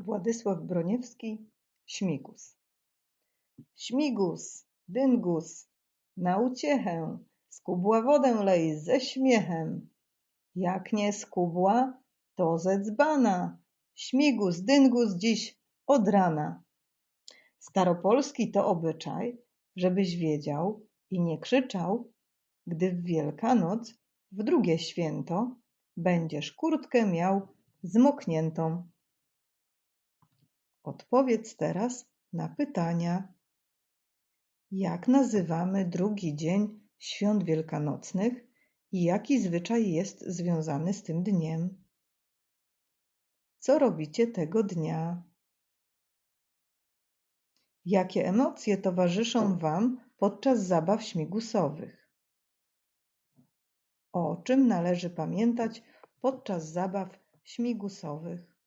Władysław Broniewski Śmigus Śmigus, dyngus, na uciechę, skubła wodę lej ze śmiechem. Jak nie skubła, to ze dzbana, śmigus, dyngus dziś od rana. Staropolski to obyczaj, żebyś wiedział i nie krzyczał, gdy w Wielkanoc, w drugie święto, będziesz kurtkę miał zmokniętą. Odpowiedz teraz na pytania. Jak nazywamy drugi dzień świąt wielkanocnych i jaki zwyczaj jest związany z tym dniem? Co robicie tego dnia? Jakie emocje towarzyszą Wam podczas zabaw śmigusowych? O czym należy pamiętać podczas zabaw śmigusowych?